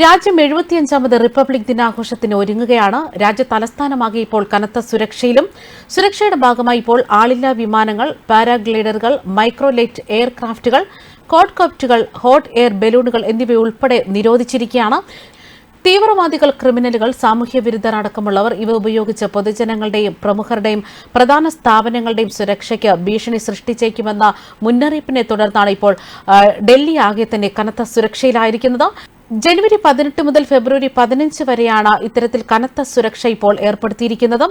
രാജ്യം എഴുപത്തിയഞ്ചാമത് റിപ്പബ്ലിക് ദിനാഘോഷത്തിന് ഒരുങ്ങുകയാണ്. രാജ്യ തലസ്ഥാനമാകെ ഇപ്പോൾ കനത്ത സുരക്ഷയിലും സുരക്ഷയുടെ ഭാഗമായി ഇപ്പോൾ ആളില്ലാ വിമാനങ്ങൾ പാരാഗ്ലൈഡറുകൾ മൈക്രോലൈറ്റ് എയർക്രാഫ്റ്റുകൾ കോഡ്കോപ്റ്റുകൾ ഹോട്ട് എയർ ബലൂണുകൾ എന്നിവയുൾപ്പെടെ നിരോധിച്ചിരിക്കുകയാണ്. തീവ്രവാദികൾ ക്രിമിനലുകൾ സാമൂഹ്യ വിരുദ്ധർ അടക്കമുള്ളവർ ഇവ ഉപയോഗിച്ച് പൊതുജനങ്ങളുടെയും പ്രമുഖരുടെയും പ്രധാന സ്ഥാപനങ്ങളുടെയും സുരക്ഷയ്ക്ക് ഭീഷണി സൃഷ്ടിച്ചേക്കുമെന്ന മുന്നറിയിപ്പിനെ തുടർന്നാണ് ഇപ്പോൾ ഡൽഹി ആകെ തന്നെ കനത്ത സുരക്ഷയിലായിരിക്കുന്നത്. ജനുവരി പതിനെട്ട് മുതൽ ഫെബ്രുവരി പതിനഞ്ച് വരെയാണ് ഇത്തരത്തിൽ കനത്ത സുരക്ഷ ഇപ്പോൾ ഏർപ്പെടുത്തിയിരിക്കുന്നത്.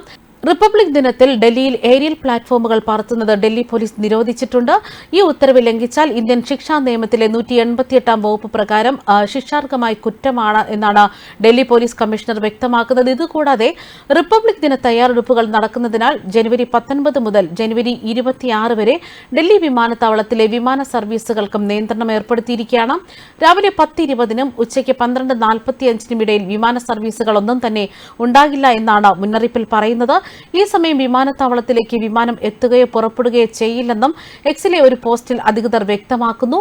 റിപ്പബ്ലിക് ദിനത്തിൽ ഡൽഹിയിൽ ഏരിയൽ പ്ലാറ്റ്ഫോമുകൾ പറത്തുന്നത് ഡൽഹി പോലീസ് നിരോധിച്ചിട്ടുണ്ട്. ഈ ഉത്തരവ് ലംഘിച്ചാൽ ഇന്ത്യൻ ശിക്ഷാ നിയമത്തിലെ നൂറ്റി എൺപത്തിയെട്ടാം വകുപ്പ് പ്രകാരം ശിക്ഷാർഹമായി കുറ്റമാണ് എന്നാണ് ഡൽഹി പോലീസ് കമ്മീഷണർ വ്യക്തമാക്കുന്നത്. ഇതുകൂടാതെ റിപ്പബ്ലിക് ദിന തയ്യാറെടുപ്പുകൾ നടക്കുന്നതിനാൽ ജനുവരി പത്തൊൻപത് മുതൽ ജനുവരി ഇരുപത്തിയാറ് വരെ ഡൽഹി വിമാനത്താവളത്തിലെ വിമാന സർവീസുകൾക്കും നിയന്ത്രണം ഏർപ്പെടുത്തിയിരിക്കുകയാണ്. രാവിലെ പത്ത് ഇരുപതിനും ഉച്ചയ്ക്ക് പന്ത്രണ്ട് നാൽപ്പത്തിയഞ്ചിനും ഇടയിൽ വിമാന സർവീസുകളൊന്നും തന്നെ ഉണ്ടാകില്ല എന്നാണ് മുന്നറിയിപ്പിൽ പറയുന്നത്. ഈ സമയം വിമാനത്താവളത്തിലേക്ക് വിമാനം എത്തുകയോ പുറപ്പെടുകയോ ചെയ്യില്ലെന്നും എക്സിലെ ഒരു പോസ്റ്റിൽ അധികൃതർ വ്യക്തമാക്കുന്നു.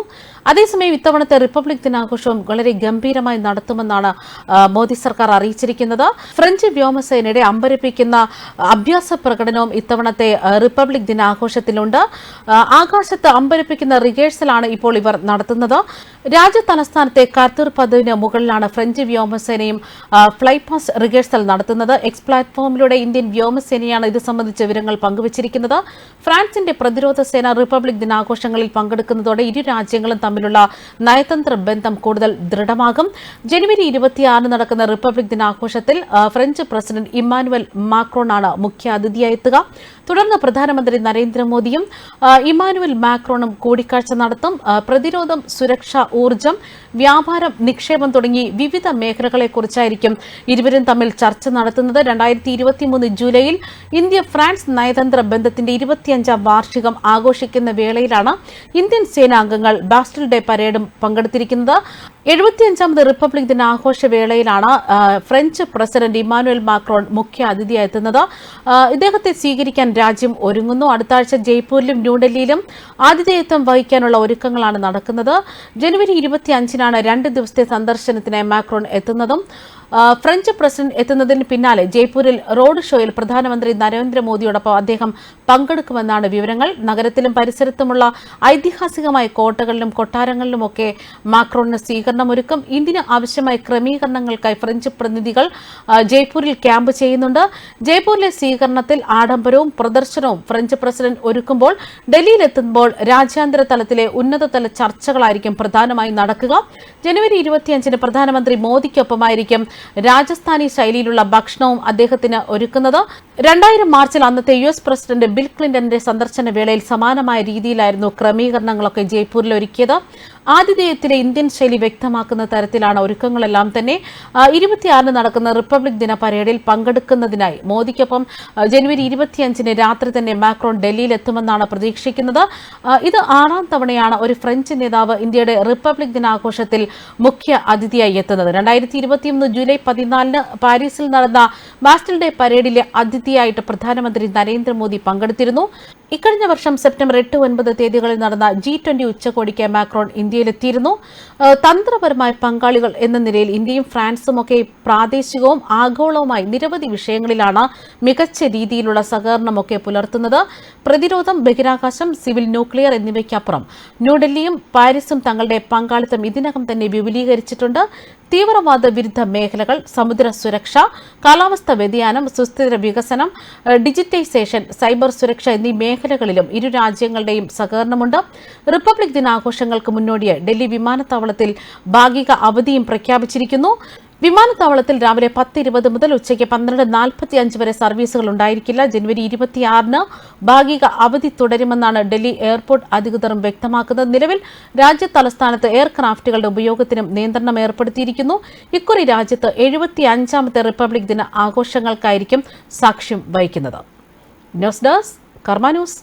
അതേസമയം ഇത്തവണത്തെ റിപ്പബ്ലിക് ദിനാഘോഷവും വളരെ ഗംഭീരമായി നടത്തുമെന്നാണ് മോദി സർക്കാർ അറിയിച്ചിരിക്കുന്നത്. ഫ്രഞ്ച് വ്യോമസേനയുടെ അമ്പരപ്പിക്കുന്ന അഭ്യാസ പ്രകടനവും ഇത്തവണത്തെ റിപ്പബ്ലിക് ദിനാഘോഷത്തിലുണ്ട്. ആകാശത്ത് അമ്പരപ്പിക്കുന്ന റിഹേഴ്സലാണ് ഇപ്പോൾ ഇവർ നടത്തുന്നത്. രാജ്യതലസ്ഥാനത്തെ തലസ്ഥാനത്തെ കാത്തൂർ പതിവിന് മുകളിലാണ് ഫ്രഞ്ച് വ്യോമസേനയും ഫ്ലൈ പാസ് റിഹേഴ്സൽ നടത്തുന്നത്. എക്സ് പ്ലാറ്റ്ഫോമിലൂടെ ഇന്ത്യൻ വ്യോമസേനയാണ് ഇത് സംബന്ധിച്ച വിവരങ്ങൾ പങ്കുവച്ചിരിക്കുന്നത്. ഫ്രാൻസിന്റെ പ്രതിരോധ സേന റിപ്പബ്ലിക് ദിനാഘോഷങ്ങളിൽ പങ്കെടുക്കുന്നതോടെ ഇരു രാജ്യങ്ങളും തമ്മിലുള്ള നയതന്ത്ര ബന്ധം കൂടുതൽ ദൃഢമാകും. ജനുവരി ഇരുപത്തിയാറിന് നടക്കുന്ന റിപ്പബ്ലിക് ദിനാഘോഷത്തിൽ ഫ്രഞ്ച് പ്രസിഡന്റ് ഇമ്മാനുവൽ മാക്രോണാണ് മുഖ്യ അതിഥിയായി എത്തുക. തുടർന്ന് പ്രധാനമന്ത്രി നരേന്ദ്രമോദിയും ഇമ്മാനുവൽ മാക്രോണും കൂടിക്കാഴ്ച നടത്തും. പ്രതിരോധം സുരക്ഷ ഊർജം വ്യാപാരം നിക്ഷേപം തുടങ്ങി വിവിധ മേഖലകളെക്കുറിച്ചായിരിക്കും ഇരുവരും തമ്മിൽ ചർച്ച നടത്തുന്നത്. രണ്ടായിരത്തി ജൂലൈയിൽ ഇന്ത്യ ഫ്രാൻസ് നയതന്ത്ര ബന്ധത്തിന്റെ ഇരുപത്തിയഞ്ചാം വാർഷികം ആഘോഷിക്കുന്ന വേളയിലാണ് ഇന്ത്യൻ സേനാംഗങ്ങൾ ബാസ്റ്റൽ ഡേ പരേഡും പങ്കെടുത്തിരിക്കുന്നത്. എഴുപത്തിയഞ്ചാമത് റിപ്പബ്ലിക് ദിനാഘോഷ വേളയിലാണ് ഫ്രഞ്ച് പ്രസിഡന്റ് ഇമ്മാനുവൽ മാക്രോൺ മുഖ്യ അതിഥിയായി എത്തുന്നത് ഇദ്ദേഹത്തെ സ്വീകരിക്കാൻ രാജ്യം ഒരുങ്ങുന്നു. അടുത്ത ആഴ്ച ജയ്പൂരിലും ന്യൂഡൽഹിയിലും ആതിഥേയത്വം വഹിക്കാനുള്ള ഒരുക്കങ്ങളാണ് നടക്കുന്നത്. ജനുവരി ഇരുപത്തിയഞ്ചിനാണ് രണ്ട് ദിവസത്തെ സന്ദർശനത്തിനായി മാക്രോൺ എത്തുന്നതും. ഫ്രഞ്ച് പ്രസിഡന്റ് എത്തുന്നതിന് പിന്നാലെ ജയ്പൂരിൽ റോഡ് ഷോയിൽ പ്രധാനമന്ത്രി നരേന്ദ്രമോദിയോടൊപ്പം അദ്ദേഹം പങ്കെടുക്കുമെന്നാണ് വിവരങ്ങൾ. നഗരത്തിലും പരിസരത്തുമുള്ള ഐതിഹാസികമായ കോട്ടകളിലും കൊട്ടാരങ്ങളിലുമൊക്കെ മാക്രോണിന് സ്വീകരണമൊരുക്കും. ഇതിന് ആവശ്യമായ ക്രമീകരണങ്ങൾക്കായി ഫ്രഞ്ച് പ്രതിനിധികൾ ജയ്പൂരിൽ ക്യാമ്പ് ചെയ്യുന്നുണ്ട്. ജയ്പൂരിലെ സ്വീകരണത്തിൽ ആഡംബരവും പ്രദർശനവും ഫ്രഞ്ച് പ്രസിഡന്റ് ഒരുക്കുമ്പോൾ ഡൽഹിയിലെത്തുമ്പോൾ രാജ്യാന്തര തലത്തിലെ ഉന്നതതല ചർച്ചകളായിരിക്കും പ്രധാനമായും നടക്കുക. ജനുവരി ഇരുപത്തിയഞ്ചിന് പ്രധാനമന്ത്രി മോദിക്കൊപ്പമായിരിക്കും രാജസ്ഥാനി ശൈലിയിലുള്ള ഭക്ഷണവും അദ്ദേഹത്തിന് ഒരുക്കുന്നത്. രണ്ടായിരം മാർച്ചിൽ അന്നത്തെ യു എസ് പ്രസിഡന്റ് ബിൽ ക്ലിന്റന്റെ സന്ദർശന വേളയിൽ സമാനമായ രീതിയിലായിരുന്നു ക്രമീകരണങ്ങളൊക്കെ ജയ്പൂരിൽ ഒരുക്കിയത് ആതിഥേയത്തിലെ ഇന്ത്യൻ ശൈലി വ്യക്തമാക്കുന്ന തരത്തിലാണ് ഒരുക്കങ്ങളെല്ലാം തന്നെ. ഇരുപത്തിയാറിന് നടക്കുന്ന റിപ്പബ്ലിക് ദിന പരേഡിൽ പങ്കെടുക്കുന്നതിനായി മോദിക്കൊപ്പം ജനുവരി ഇരുപത്തിയഞ്ചിന് രാത്രി തന്നെ മാക്രോൺ ഡൽഹിയിൽ എത്തുമെന്നാണ് പ്രതീക്ഷിക്കുന്നത്. ഇത് ആറാം തവണയാണ് ഒരു ഫ്രഞ്ച് നേതാവ് ഇന്ത്യയുടെ റിപ്പബ്ലിക് ദിനാഘോഷത്തിൽ മുഖ്യ അതിഥിയായി എത്തുന്നത്. രണ്ടായിരത്തി ഇരുപത്തിയൊന്ന് ജൂലൈ പതിനാലിന് പാരീസിൽ നടന്ന ബാസ്റ്റൽ ഡേ പരേഡിലെ അതിഥിയായിട്ട് പ്രധാനമന്ത്രി നരേന്ദ്രമോദി പങ്കെടുത്തിരുന്നു. ഇക്കഴിഞ്ഞ വർഷം സെപ്റ്റംബർ എട്ട് ഒൻപത് തീയതികളിൽ നടന്ന ജി ട്വന്റി ഉച്ചകോടിക്ക് മാക്രോൺ ഇന്ത്യയിലെത്തിയിരുന്നു. തന്ത്രപരമായ പങ്കാളികൾ എന്ന നിലയിൽ ഇന്ത്യയും ഫ്രാൻസും ഒക്കെ പ്രാദേശികവും ആഗോളവുമായി നിരവധി വിഷയങ്ങളിലാണ് മികച്ച രീതിയിലുള്ള സഹകരണമൊക്കെ പുലർത്തുന്നത്. പ്രതിരോധം ബഹിരാകാശം സിവിൽ ന്യൂക്ലിയർ എന്നിവയ്ക്കപ്പുറം. ന്യൂഡൽഹിയും പാരീസും തങ്ങളുടെ പങ്കാളിത്തം ഇതിനകം തന്നെ വിപുലീകരിച്ചിട്ടുണ്ട്. തീവ്രവാദ വിരുദ്ധ മേഖലകൾ സമുദ്ര സുരക്ഷ കാലാവസ്ഥ വ്യതിയാനം സുസ്ഥിര വികസനം ഡിജിറ്റൈസേഷൻ സൈബർ സുരക്ഷ എന്നീ മേഖലകളിലും ഇരു രാജ്യങ്ങളുടെയും സഹകരണമുണ്ട്. റിപ്പബ്ലിക് ദിനാഘോഷങ്ങൾക്ക് മുന്നോടിയായി ഡൽഹി വിമാനത്താവളത്തിൽ ഭാഗിക അവധിയും പ്രഖ്യാപിച്ചിരിക്കുന്നു. വിമാനത്താവളത്തിൽ രാവിലെ പത്ത് ഇരുപത് മുതൽ ഉച്ചയ്ക്ക് പന്ത്രണ്ട് നാൽപ്പത്തി അഞ്ച് വരെ സർവീസുകൾ ഉണ്ടായിരിക്കില്ല. ജനുവരി ഇരുപത്തിയാറിന് ഭാഗിക അവധി തുടരുമെന്നാണ് ഡൽഹി എയർപോർട്ട് അധികൃതരും വ്യക്തമാക്കുന്നത്. നിലവിൽ രാജ്യ തലസ്ഥാനത്ത് എയർക്രാഫ്റ്റുകളുടെ ഉപയോഗത്തിനും നിയന്ത്രണം ഏർപ്പെടുത്തിയിരിക്കുന്നു. ഇക്കുറി രാജ്യത്ത് എഴുപത്തി അഞ്ചാമത്തെ റിപ്പബ്ലിക് ദിന ആഘോഷങ്ങൾക്കായിരിക്കും സാക്ഷ്യം വഹിക്കുന്നത്. News desk Karma news.